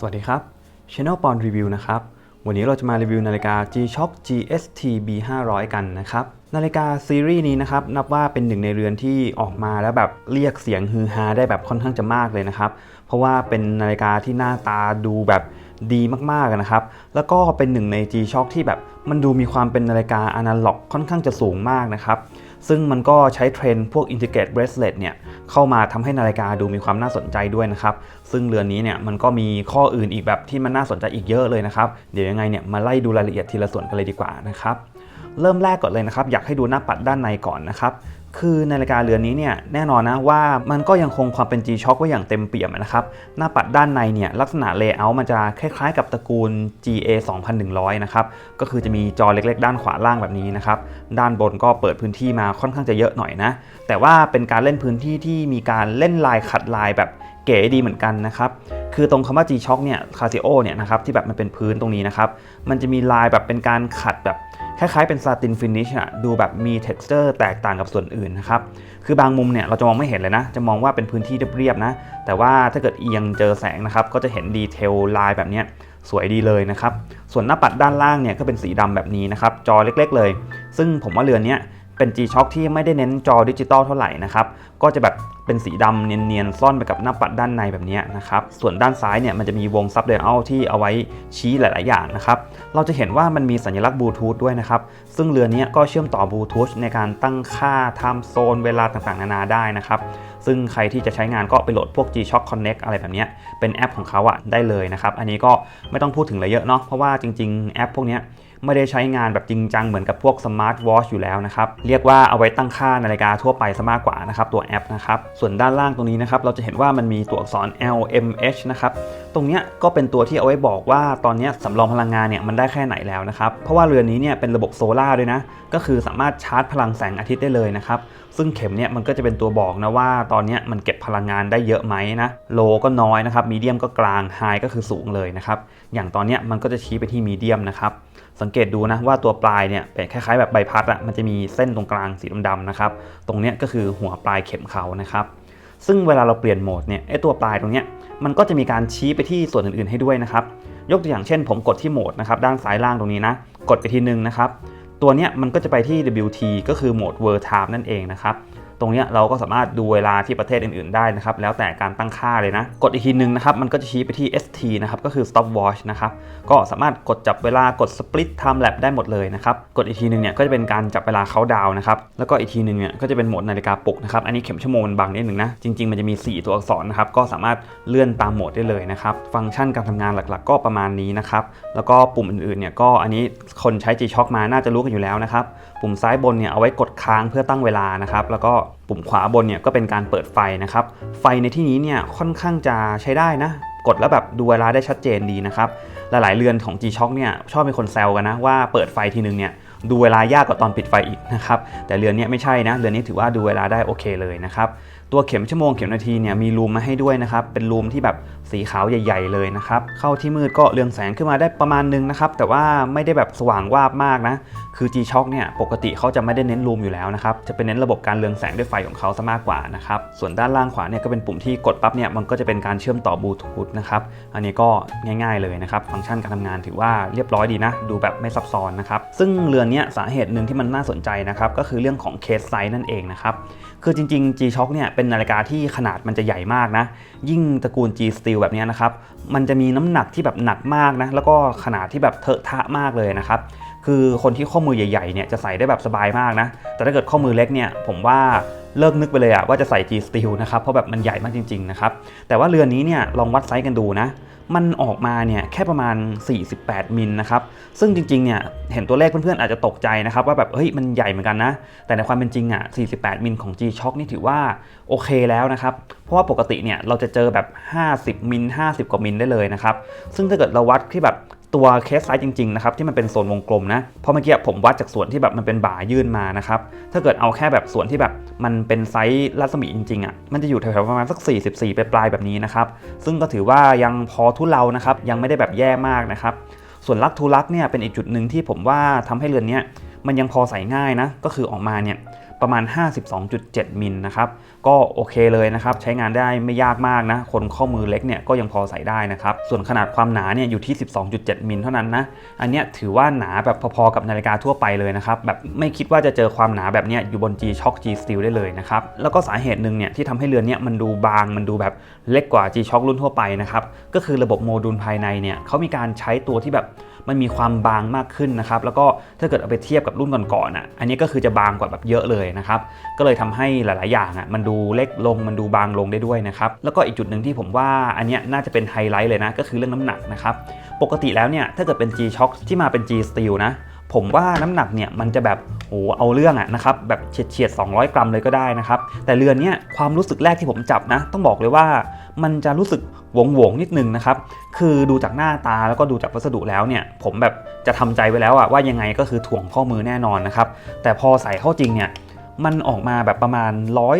สวัสดีครับ Channel ปอนรีวิวนะครับ วันนี้เราจะมารีวิวนาฬิกา G-Shock GST B500 กันนะครับ นาฬิกาซีรีส์นี้นะครับ นับว่าเป็นหนึ่งในเรือนที่ออกมาแล้วแบบเรียกเสียงฮือฮาได้แบบค่อนข้างจะมากเลยนะครับ เพราะว่าเป็นนาฬิกาที่หน้าตาดูแบบดีมากๆนะครับ แล้วก็เป็นหนึ่งใน G-Shock ที่แบบมันดูมีความเป็นนาฬิกาอนาล็อกค่อนข้างจะสูงมากนะครับ ซึ่งมันก็ใช้เทรนพวก Integrated Bracelet เนี่ย เข้ามาทำให้นาฬิกาดูมีความน่าสนใจด้วยนะครับ ซึ่งเรือนนี้เนี่ยมันก็มีข้ออื่นอีกแบบที่มันน่าสนใจอีกเยอะเลยนะครับ เดี๋ยวยังไงเนี่ยมาไล่ดูรายละเอียดทีละส่วนกันเลยดีกว่านะครับ เริ่มแรกก่อนเลยนะครับ อยากให้ดูหน้าปัดด้านในก่อนนะครับ คือนาฬิกาเรือนนี้เนี่ยแน่นอนนะว่ามันก็ยังคงความเป็น G-Shock ไว้อย่างเต็มเปี่ยมนะครับ หน้าปัดด้านในเนี่ยลักษณะเลเยอร์มันจะคล้ายๆ กับตระกูล GA 2100 นะครับ ก็คือจะมีจอเล็กๆ ด้านขวาล่างแบบนี้นะครับ ด้านบนก็เปิดพื้นที่มาค่อนข้างจะเยอะหน่อยนะ แต่ว่าเป็นการเล่นพื้นที่ที่มีการเล่นลายขัดลายแบบเก๋ดีเหมือนกันนะครับ คือตรงคำว่า G-Shock เนี่ย Casio เนี่ยนะครับที่แบบมันเป็นพื้นตรงนี้นะครับ มันจะมีลายแบบเป็นการขัดแบบ คล้ายๆเป็นซาตินฟินิชอะดูแบบมี t e x t อร์แตกต่างกับส่วนอื่นนะครับ คือบางมุมเนี่ยเราจะมองไม่เห็นเลยนะ จะมองว่าเป็นพื้นที่เรียบๆนะ แต่ว่าถ้าเกิดเอียงเจอแสงนะครับ ก็จะเห็นดีเทลลายแบบนี้สวยดีเลยนะครับ ส่วนหน้าปัดด้านล่างเนี่ยก็เป็นสีดำแบบนี้นะครับ จอเล็กๆเลย ซึ่งผมว่าเรือนเนี้ย เป็น G-Shock ที่ไม่ได้เน้นจอดิจิตอลเท่าไหร่นะครับก็จะแบบเป็นสีดำเนียนๆ ซ่อนไปกับหน้าปัดด้านในแบบนี้นะครับ ส่วนด้านซ้ายเนี่ยมันจะมีวงซับเดลที่เอาไว้ชี้หลาย ๆ อย่างนะครับ เราจะเห็นว่ามันมีสัญลักษณ์บลูทูธด้วยนะครับ ซึ่งเรือนนี้ก็เชื่อมต่อบลูทูธในการตั้งค่าไทม์โซนเวลาต่าง ๆ นานาได้นะครับ ซึ่งใครที่จะใช้งานก็ไปโหลดพวก G-Shock Connect อะไรแบบนี้เป็นแอปของเขาอะได้เลยนะครับ อันนี้ก็ไม่ต้องพูดถึงอะไรเยอะเนาะ เพราะว่าจริง ๆ แอปพวกนี้ ไม่ได้ใช้งานแบบจริงจังเหมือนกับพวกสมาร์ทวอชอยู่แล้วนะครับ เรียกว่าเอาไว้ตั้งค่านาฬิกาทั่วไปซะมากกว่านะครับตัวแอปนะครับ ส่วนด้านล่างตรงนี้นะครับเราจะเห็นว่ามันมีตัวอักษร LMH นะครับ ตรงนี้ก็เป็นตัวที่เอาไว้บอกว่าตอนนี้สำรองพลังงานเนี่ยมันได้แค่ไหนแล้วนะครับ เพราะว่าเรือนนี้เนี่ยเป็นระบบโซลาร์ด้วยนะ ก็คือสามารถชาร์จพลังแสงอาทิตย์ได้เลยนะครับ ซึ่งเข็มเนี่ยมันก็จะเป็นตัวบอกนะว่าตอนนี้มันเก็บพลังงานได้เยอะไหมนะโลก็น้อยนะครับมีเดียมก็กลางไฮก็คือสูงเลยนะครับอย่างตอนนี้มันก็จะชี้ไปที่มีเดียมนะครับ สังเกตดูนะว่าตัวปลายเนี่ยเป็นคล้ายๆแบบใบพัดอะมันจะมีเส้นตรงกลางสีดำๆนะครับ ตรงเนี้ยก็คือหัวปลายเข็มเขานะครับ ซึ่งเวลาเราเปลี่ยนโหมดเนี่ยไอตัวปลายตรงเนี้ยมันก็จะมีการชี้ไปที่ส่วนอื่นๆให้ด้วยนะครับ ยกตัวอย่างเช่น ผมกดที่โหมดนะครับด้านซ้ายล่างตรงนี้นะ กดไปทีนึงนะครับ ตัวเนี้ยมันก็จะไปที่ WT ก็คือโหมด World Time นั่นเองนะครับ ตรงนี้เราก็สามารถดูเวลาที่ประเทศอื่น ๆ ได้นะครับ แล้วแต่การตั้งค่าเลยนะ กดอีกทีนึงนะครับ มันก็จะชี้ไปที่ ST นะครับ ก็คือ Stop Watch นะครับ ก็สามารถกดจับเวลากด Split Time Lap ได้หมดเลยนะครับ กดอีกทีนึงเนี่ยก็จะเป็นการจับเวลาเขาดาวนะครับ แล้วก็อีกทีนึงเนี่ยก็จะเป็นโหมดนาฬิกาปลุกนะครับ อันนี้เข็มชั่วโมงมันบังนิดหนึ่งนะ จริง ๆ มันจะมี 4 ตัวอักษรนะครับ ก็สามารถเลื่อนตามโหมดได้เลยนะครับ ฟังก์ชันการทำงานหลัก ๆ ก็ประมาณนี้นะครับ แล้วก็ปุ่มอื่นๆเนี่ยก็อันนี้คนใช้ G-Shock มาน่าจะรู้กันอยู่แล้วนะครับปุ่มซ้ายบนเนี่ยเอาไว้กดค้างเพื่อตั้งเวลานะครับ แล้วก็ปุ่มขวาบนเนี่ยก็เป็นการเปิดไฟนะครับ ไฟในที่นี้เนี่ยค่อนข้างจะใช้ได้นะ กดแล้วแบบดูเวลาได้ชัดเจนดีนะครับ หลายๆเรือนของ G-Shock เนี่ยชอบมีคนแซวกันนะว่าเปิดไฟทีนึงเนี่ยดูเวลายากกว่าตอนปิดไฟอีกนะครับ แต่เรือนนี้ไม่ใช่นะ เรือนนี้ถือว่าดูเวลาได้โอเคเลยนะครับ ตัวเข็มชั่วโมงเข็มนาทีเนี่ยมีรูมมาให้ด้วยนะครับ เป็นรูมที่แบบสีขาวใหญ่ ๆ เลยนะครับ เข้าที่มืดก็เรืองแสงขึ้นมาได้ประมาณนึงนะครับ แต่ว่าไม่ได้แบบสว่างวาบมากนะ คือ G-Shock เนี่ยปกติเขาจะไม่ได้เน้นรูมอยู่แล้วนะครับ จะเป็นเน้นระบบการเรืองแสงด้วยไฟของเขาซะมากกว่านะครับ ส่วนด้านล่างขวาเนี่ยก็เป็นปุ่มที่กดปั๊บเนี่ยมันก็จะเป็นการเชื่อมต่อบลูทูธนะครับ อันนี้ก็ง่ายๆเลยนะครับ ฟังก์ชันการทำงานถือว่าเรียบร้อยดีนะ ดูแบบไม่ซับซ้อนนะครับ ซึ่งเรือนเนี้ยสาเหตุหนึ่งที่มันน่าสนใจนะครับ ก็คือเรื่องของเคสไซส์นั่นเองนะครับ คือจริงๆ G-Shock เนี่ยเป็นนาฬิกาที่ขนาดมันจะใหญ่มากนะ ยิ่งตระกูล G Steel แบบนี้นะครับ มันจะมีน้ำหนักที่แบบหนักมากนะ แล้วก็ขนาดที่แบบเทอะทะมากเลยนะครับ คือคนที่ข้อมือใหญ่ๆ เนี่ยจะใส่ได้แบบสบายมากนะ แต่ถ้าเกิดข้อมือเล็กเนี่ยผมว่าเลิกนึกไปเลยอะว่าจะใส่ G Steel นะครับ เพราะแบบมันใหญ่มากจริงๆนะครับ แต่ว่าเรือนนี้เนี่ยลองวัดไซส์กันดูนะ มันออกมาเนี่ยแค่ประมาณ 48 มิลนะครับ ซึ่งจริงๆ เนี่ยเห็นตัวเลขเพื่อนๆ อาจจะตกใจนะครับ ว่าแบบเฮ้ยมันใหญ่เหมือนกันนะ แต่ในความเป็นจริงอะ 48 มิลของ G-Shock นี่ถือว่าโอเคแล้วนะครับ เพราะว่าปกติเนี่ยเราจะเจอแบบ 50 มิล 50 กว่ามิลได้เลยนะครับ ซึ่งถ้าเกิดเราวัดที่แบบ ตัวเคสไซส์จริงๆนะครับที่มันเป็นโซนวงกลมนะเพราะเมื่อกี้ผมวัดจากส่วนที่แบบมันเป็นบ่ายื่นมานะครับถ้าเกิดเอาแค่แบบส่วนที่แบบมันเป็นไซส์รัศมีจริงๆอะมันจะอยู่แถวๆประมาณสัก 44ปปลายแบบนี้นะครับซึ่งก็ถือว่ายังพอทุเลานะครับยังไม่ได้แบบแย่มากนะครับส่วนลักทูลักเนี่ยเป็นอีกจุดหนึ่งที่ผมว่าทำให้เรือนนี้มันยังพอใส่ง่ายนะก็คือออกมาเนี่ย ประมาณ 52.7 มิลนะครับก็โอเคเลยนะครับใช้งานได้ไม่ยากมากนะคนข้อมือเล็กเนี่ยก็ยังพอใส่ได้นะครับส่วนขนาดความหนาเนี่ยอยู่ที่ 12.7 มิลเท่านั้นนะอันเนี้ยถือว่าหนาแบบพอๆกับนาฬิกาทั่วไปเลยนะครับแบบไม่คิดว่าจะเจอความหนาแบบเนี้ยอยู่บน G Shock G Steel ได้เลยนะครับแล้วก็สาเหตุหนึ่งเนี่ยที่ทำให้เรือนเนี้ยมันดูบางมันดูแบบเล็กกว่า G Shock รุ่นทั่วไปนะครับก็คือระบบโมดูลภายในเนี่ยเขามีการใช้ตัวที่แบบ มันมีความบางมากขึ้นนะครับ แล้วก็ถ้าเกิดเอาไปเทียบกับรุ่นก่อนๆอะ อันนี้ก็คือจะบางกว่าแบบเยอะเลยนะครับ ก็เลยทำให้หลาย ๆ อย่างอะมันดูเล็กลง มันดูบางลงได้ด้วยนะครับ แล้วก็อีกจุดหนึ่งที่ผมว่าอันนี้น่าจะเป็นไฮไลท์เลยนะ ก็คือเรื่องน้ำหนักนะครับ ปกติแล้วเนี่ยถ้าเกิดเป็น G Shock ที่มาเป็น G Steel นะผมว่าน้ำหนักเนี่ยมันจะแบบโอ้เอาเรื่องอะนะครับแบบเฉียดเฉียด200 กรัมเลยก็ได้นะครับ แต่เรือนเนี้ยความรู้สึกแรกที่ผมจับนะ ต้องบอกเลยว่า มันจะรู้สึกหวงหวงๆนิดนึงนะครับ คือดูจากหน้าตาแล้วก็ดูจากวัสดุแล้วเนี่ย ผมแบบจะทำใจไว้แล้วอะว่ายังไงก็คือถ่วงข้อมือแน่นอนนะครับ แต่พอใส่เข้าจริงเนี่ย มันออกมาแบบประมาณ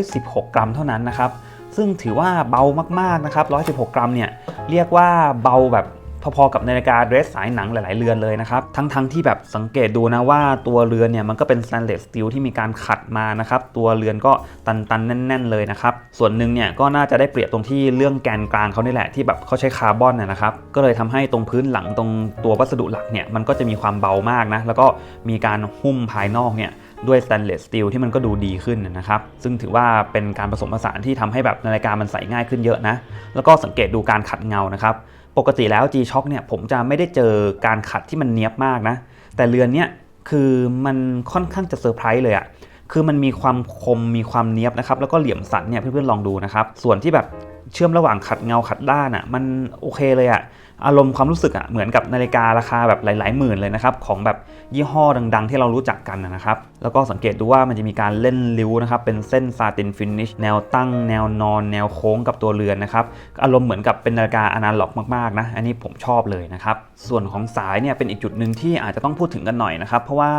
116 กรัมเท่านั้นนะครับ ซึ่งถือว่าเบามากๆนะครับ 116 กรัมเนี่ย เรียกว่าเบาแบบ พอๆกับนาฬิกาเดรสสายหนังหลาย ๆ เรือนเลยนะครับ ทั้งๆที่แบบสังเกตดูนะว่าตัวเรือนเนี่ยมันก็เป็นสแตนเลสสตีลที่มีการขัดมานะครับ ตัวเรือนก็ตันๆ แน่น ๆ เลยนะครับ ส่วนหนึ่งเนี่ยก็น่าจะได้เปรียบตรงที่เรื่องแกนกลางเขานี่แหละที่แบบเขาใช้คาร์บอนนะนะครับ ก็เลยทำให้ตรงพื้นหลังตรงตัววัสดุหลักเนี่ยมันก็จะมีความเบามากนะ แล้วก็มีการหุ้มภายนอกเนี่ยด้วยสแตนเลสสตีลที่มันก็ดูดีขึ้นนะครับ ซึ่งถือว่าเป็นการผสมผสานที่ทำให้แบบนาฬิกามันใส่ง่ายขึ้นเยอะนะ แล้วก็สังเกตดูการขัดเงานะครับ ปกติแล้ว G Shock เนี่ยผมจะไม่ได้เจอการขัดที่มันเนียบมากนะ แต่เรือนเนี้ยคือมันค่อนข้างจะเซอร์ไพรส์เลยอะคือมันมีความคมมีความเนียบนะครับ แล้วก็เหลี่ยมสันเนี่ยเพื่อนๆลองดูนะครับ ส่วนที่แบบเชื่อมระหว่างขัดเงาขัดด้านอะมันโอเคเลยอะ อารมณ์ความรู้สึกอะเหมือนกับนาฬิการาคาแบบหลาย ๆ หมื่นเลยนะครับของแบบยี่ห้อดัง ๆ ที่เรารู้จักกันนะครับแล้วก็สังเกตดูว่ามันจะมีการเล่นริ้วนะครับเป็นเส้นซาตินฟินิชแนวตั้งแนวนอน แนวโค้งกับตัวเรือนนะครับอารมณ์เหมือนกับเป็นนาฬิกาอนาล็อกมากๆนะอันนี้ผมชอบเลยนะครับส่วนของสายเนี่ยเป็นอีกจุดหนึ่งที่อาจจะต้องพูดถึงกันหน่อยนะครับเพราะว่า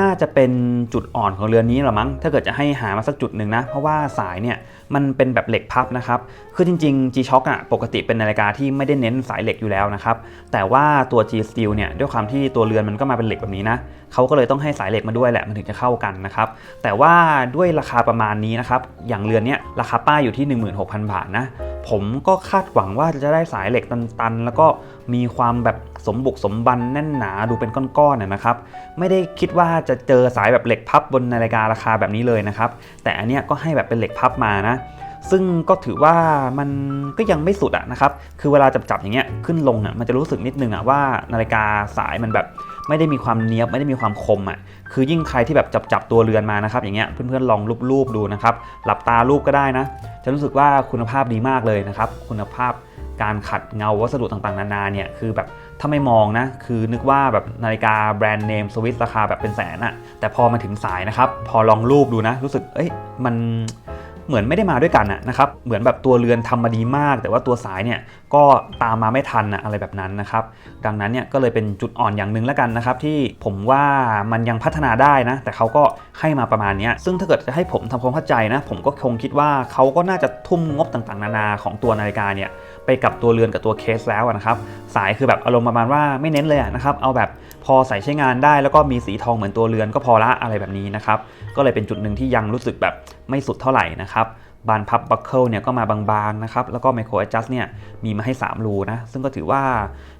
น่าจะเป็นจุดอ่อนของเรือนนี้หรอมั้งถ้าเกิดจะให้หามาสักจุดหนึ่งนะเพราะว่าสายเนี่ยมันเป็นแบบเหล็กพับนะครับคือจริงๆ G-Shock อะปกติเป็นนาฬิกาที่ไม่ได้เน้นสายเหล็กอยู่แล้วนะครับ แต่ว่าตัว G Steel เนี่ยด้วยความที่ตัวเรือนมันก็มาเป็นเหล็กแบบนี้นะเขาก็เลยต้องให้สายเหล็กมาด้วยแหละมันถึงจะเข้ากันนะครับแต่ว่าด้วยราคาประมาณนี้นะครับอย่างเรือนเนี้ยราคาป้ายอยู่ที่ 16,000 บาทนะผมก็คาดหวังว่าจะได้สายเหล็กตันๆ แล้วก็มีความแบบสมบุกสมบันแน่นหนาดูเป็นก้อนๆนนะครับ ไม่ได้คิดว่าจะเจอสายแบบเหล็กพับบนนาฬิการาคาแบบนี้เลยนะครับ แต่อันเนี้ยก็ให้แบบเป็นเหล็กพับมานะ ซึ่งก็ถือว่ามันก็ยังไม่สุดอะนะครับ คือเวลาจับจับๆอย่างเงี้ยขึ้นลงอะมันจะรู้สึกนิดนึงอะว่านาฬิกาสายมันแบบไม่ได้มีความเนี้ยบไม่ได้มีความคมอะคือยิ่งใครที่แบบจับจับๆตัวเรือนมานะครับ อย่างเงี้ยเพื่อนๆลองรูปๆดูนะครับ หลับตารูปก็ได้นะ จะรู้สึกว่าคุณภาพดีมากเลยนะครับ คุณภาพการขัดเงาวัสดุต่างๆ นานาเนี่ยคือแบบถ้าไม่มองนะคือนึกว่าแบบนาฬิกาแบรนด์เนมสวิสราคาแบบเป็นแสนอะแต่พอมาถึงสายนะครับ พอลองรูปดูนะ รู้สึกเอ้ยมัน เหมือนไม่ได้มาด้วยกันนะครับเหมือนแบบตัวเรือนทำมาดีมาก แต่ว่าตัวสายเนี่ยก็ตามมาไม่ทันอะอะไรแบบนั้นนะครับดังนั้นเนี่ยก็เลยเป็นจุดอ่อนอย่างหนึ่งแล้วกันนะครับที่ผมว่ามันยังพัฒนาได้นะ แต่เขาก็ให้มาประมาณนี้ซึ่งถ้าเกิดจะให้ผมทำความเข้าใจนะ ผมก็คงคิดว่าเขาก็น่าจะทุ่มงบต่างๆ นานาของตัวนาฬิกาเนี่ยไปกับตัวเรือนกับตัวเคสแล้วนะครับสายคือแบบอารมณ์ประมาณว่าไม่เน้นเลยนะครับเอาแบบ พอใส่ใช้งานได้แล้วก็มีสีทองเหมือนตัวเรือนก็พอละอะไรแบบนี้นะครับก็เลยเป็นจุดหนึ่งที่ยังรู้สึกแบบไม่สุดเท่าไหร่นะครับบานพับบัคเกิลเนี่ยก็มาบางๆนะครับแล้วก็ไมโคร a อ j u s t เนี่ยมีมาให้ 3 รูนะซึ่งก็ถือว่า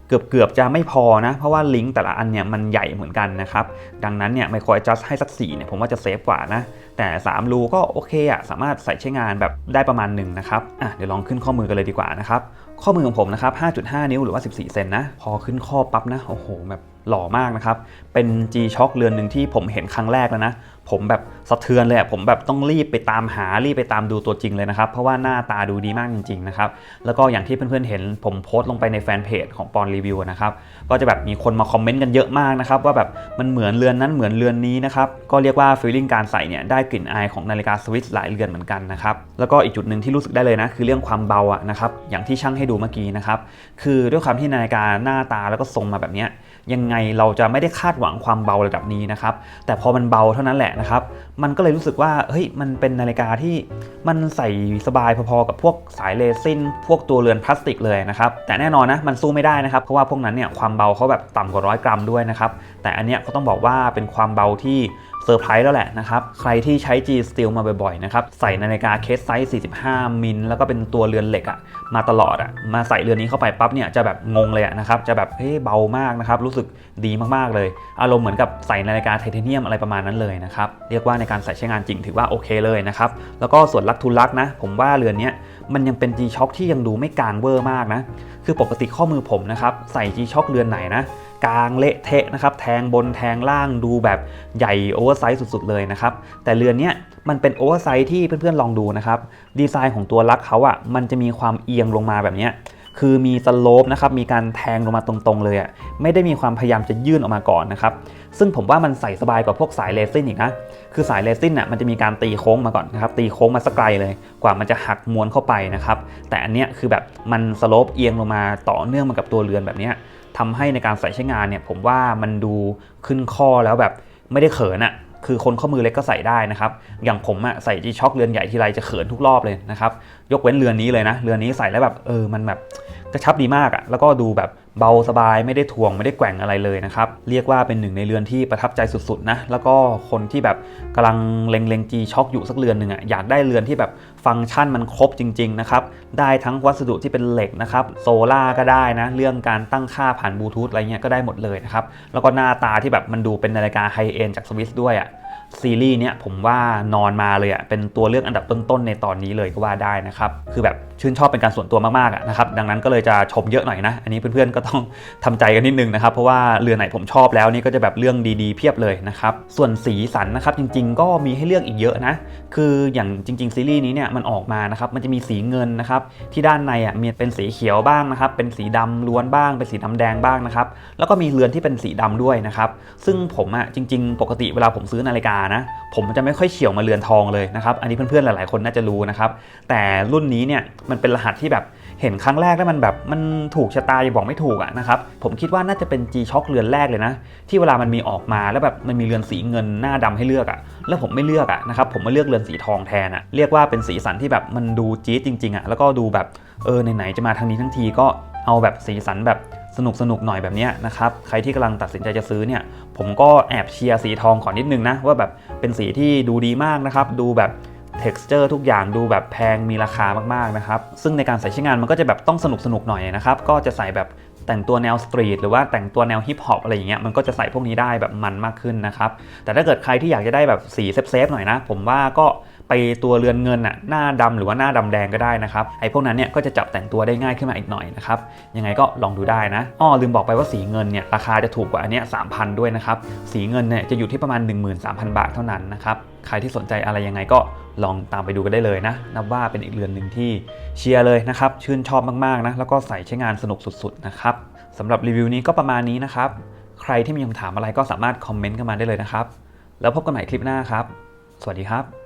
เกือบๆจะไม่พอนะ เพราะว่าลิงก์แต่ละอันเนี่ยมันใหญ่เหมือนกันนะครับ ดังนั้นเนี่ยไมโคร a อ j u s t ให้สัก4เนี่ยผมว่าจะเซฟกว่านะ แต่ 3 รูก็โอเคอะสามารถใส่ใช้งานแบบได้ประมาณหนึ่งนะครับอะเดี๋ยวลองขึ้นข้อมือกันเลยดีกว่านะครับ ข้อมือของผมนะครับ 5.5 นิ้วหรือว่า 14 เซนนะ พอขึ้นข้อปั๊บนะ โอ้โหแบบ หล่อมากนะครับ เป็น G Shock เรือนหนึ่งที่ผมเห็นครั้งแรกแล้วนะ ผมแบบสะเทือนเลยอะผมแบบต้องรีบไปตามหารีบไปตามดูตัวจริงเลยนะครับ เพราะว่าหน้าตาดูดีมากจริงๆนะครับ แล้วก็อย่างที่เพื่อนๆเห็นผมโพสต์ลงไปในแฟนเพจของปอนรีวิวนะครับ ก็จะแบบมีคนมาคอมเมนต์กันเยอะมากนะครับ ว่าแบบมันเหมือนเรือนนั้นเหมือนเรือนนี้นะครับ ก็เรียกว่าฟีลลิ่งการใส่เนี่ยได้กลิ่นอายของนาฬิกาสวิสหลายเรือนเหมือนกันนะครับ แล้วก็อีกจุดหนึ่งที่รู้สึกได้เลยนะคือเรื่องความเบาอะนะครับ อย่างที่ช่างให้ดูเมื่อกี้นะครับ คือด้วยความที่นาฬิกาหน้าตาแล้วก็ทรงมาแบบนี้ยยังไงเราจะไม่ได้คาดหวังความเบาระดับนี้นะครับ แต่พอมันเบาเท่านั้นแหละนะครับ มันก็เลยรู้สึกว่าเฮ้ยมันเป็นนาฬิกาที่มันใส่สบายพอๆกับพวกสายเรซินพวกตัวเรือนพลาสติกเลยนะครับ แต่แน่นอนนะมันสู้ไม่ได้นะครับ เพราะว่าพวกนั้นเนี่ยความเบาเขาแบบต่ำกว่าร้อยกรัมด้วยนะครับ แต่อันเนี้ยเขาต้องบอกว่าเป็นความเบาที่ เซอร์ไพรส์แล้วแหละนะครับ ใครที่ใช้ G Steel มาบ่อยๆนะครับ ใส่นาฬิกาเคสไซส์ 45 มิล แล้วก็เป็นตัวเรือนเหล็กอะมาตลอดอะมาใส่เรือนนี้เข้าไปปั๊บเนี่ยจะแบบงงเลยอะนะครับ จะแบบเฮ้ยเบามากนะครับ รู้สึกดีมากๆเลย อารมณ์เหมือนกับใส่นาฬิกาไทเทเนียมอะไรประมาณนั้นเลยนะครับ เรียกว่าในการใส่ใช้งานจริงถือว่าโอเคเลยนะครับ แล้วก็ส่วนลักทุนลักนะ ผมว่าเรือนนี้มันยังเป็น G Shock ที่ยังดูไม่กลางเวอร์มากนะ คือปกติข้อมือผมนะครับใส่ G Shock เรือนไหนนะ กลางเละเทะนะครับแทงบนแทงล่างดูแบบใหญ่โอเวอร์ไซส์สุดๆเลยนะครับแต่เรือนเนี้ยมันเป็นโอเวอร์ไซส์ที่เพื่อนๆลองดูนะครับดีไซน์ของตัวลักเขาอะ่ะมันจะมีความเอียงลงมาแบบเนี้ยคือมีสโลปนะครับ มีการแทงลงมาตรงๆเลยอะ่ะ ไม่ได้มีความพยายามจะยื่นออกมาก่อนนะครับ ซึ่งผมว่ามันใส่สบายกว่าพวกสายเลซินอีกนะ คือสายเลซินน่ะมันจะมีการตีโค้งมาก่อนนะครับ ตีโค้งมาสักไกลเลย กว่ามันจะหักม้วนเข้าไปนะครับ แต่อันเนี้ยคือแบบมันสโลปเอียงลงมาต่อเนื่องมากับตัวเรือนแบบเนี้ย ทำให้ในการใส่ใช้งานเนี่ยผมว่ามันดูขึ้นข้อแล้วแบบไม่ได้เขินอะ่ะคือคนข้อมือเล็กก็ใส่ได้นะครับ อย่างผมอะใส่จีช็อคเรือนใหญ่ทีไรจะเขินทุกรอบเลยนะครับ ยกเว้นเรือนนี้เลยนะ เรือนนี้ใส่แล้วแบบเออ มันแบบกระชับดีมากอะแล้วก็ดูแบบ เบาสบายไม่ได้ถ่วงไม่ได้แกว่งอะไรเลยนะครับ เรียกว่าเป็นหนึ่งในเรือนที่ประทับใจสุดๆนะแล้วก็คนที่แบบกำลังเล็งๆจีช็อคอยู่สักเรือนหนึ่งอะอยากได้เรือนที่แบบฟังก์ชันมันครบจริงๆนะครับได้ทั้งวัสดุที่เป็นเหล็กนะครับโซล่าก็ได้นะเรื่องการตั้งค่าผ่านบลูทูธอะไรเงี้ยก็ได้หมดเลยนะครับแล้วก็หน้าตาที่แบบมันดูเป็นนาฬิกาไฮเอ็นจากสวิสด้วยอะซีรีส์เนี้ยผมว่านอนมาเลยอะ่ะเป็นตัวเลือกอันดับต้นๆในตอนนี้เลยก็ว่าได้นะครับคือแบบชื่นชอบเป็นการส่วนตัวมากๆอะนะครับดังนั้นก็เลยจะชมเยอะหน่อยนะ อันนี้เพื่อนๆก็ต้องทำใจกันนิดนึงนะครับ เพราะว่าเรือไหนผมชอบแล้วนี่ก็จะแบบเรื่องดีๆเพียบเลยนะครับ ส่วนสีสันนะครับจริงๆ ก็มีให้เลือกอีกเยอะนะ คืออย่างจริง ๆ ซีรีส์นี้เนี่ยมันออกมานะครับมันจะมีสีเงินนะครับที่ด้านในอะมีเป็นสีเขียวบ้างนะครับเป็นสีดำล้วนบ้าง เป็นสีดำแดงบ้างนะครับแล้วก็มีเรือนที่เป็นสีดำด้วยนะครับซึ่งผมอะจริง ๆ ปกติเวลาผมซื้อนาฬิกานะ ผมจะไม่ค่อยเฉียวมาเรือนทองเลยนะครับ อันนี้เพื่อนๆหลายๆคนน่าจะรู้นะครับ แต่รุ่นนี้เนี่ยมันเป็นรหัสที่แบบเห็นครั้งแรกแล้วมันแบบมันถูกชะตาอย่าบอกไม่ถูกอะนะครับ ผมคิดว่าน่าจะเป็น G Shock เรือนแรกเลยนะ ที่เวลามันมีออกมาแล้วแบบมันมีเรือนสีเงินหน้าดำให้เลือกอะแล้วผมไม่เลือกอะนะครับผมมาเลือกเรือนสีทองแทนอะเรียกว่าเป็นสีสันที่แบบมันดูจี๊ดจริงๆอะแล้วก็ดูแบบเออไหนๆจะมาทางนี้ทั้งทีก็เอาแบบสีสันแบบสนุกสนุกๆหน่อยแบบนี้นะครับ ใครที่กำลังตัดสินใจจะซื้อเนี่ย ผมก็แอบเชียร์สีทองก่อนนิดนึงนะ ว่าแบบเป็นสีที่ดูดีมากนะครับ ดูแบบ texture ทุกอย่างดูแบบแพงมีราคามากๆนะครับ ซึ่งในการใส่ใช้งานมันก็จะแบบต้องสนุกสนุกหน่อยนะครับ ก็จะใส่แบบแต่งตัวแนวสตรีทหรือว่าแต่งตัวแนวฮิปฮอปอะไรอย่างเงี้ยมันก็จะใส่พวกนี้ได้แบบมันมากขึ้นนะครับ แต่ถ้าเกิดใครที่อยากจะได้แบบสีเซฟๆหน่อยนะ ผมว่าก็ ไปตัวเรือนเงินอะหน้าดำหรือว่าหน้าดำแดงก็ได้นะครับไอ้พวกนั้นเนี่ยก็จะจับแต่งตัวได้ง่ายขึ้นมาอีกหน่อยนะครับยังไงก็ลองดูได้นะอ้อลืมบอกไปว่าสีเงินเนี่ยราคาจะถูกกว่าอันเนี้ยสามพันด้วยนะครับสีเงินเนี่ยจะอยู่ที่ประมาณ 13,000 บาทเท่านั้นนะครับใครที่สนใจอะไรยังไงก็ลองตามไปดูกันได้เลยนะ นับว่าเป็นอีกเรือนหนึ่งที่เชียร์เลยนะครับ ชื่นชอบมากๆนะ แล้วก็ใส่ใช้งานสนุกสุดๆนะครับสำหรับรีวิวนี้ก็ประมาณนี้นะครับ ใครที่มีคำถามอะไรก็สามารถคอมเมนต์กันมาได้เลยนะครับ แล้วพบกันใหม่คลิปหน้าครับ สวัสดีครับ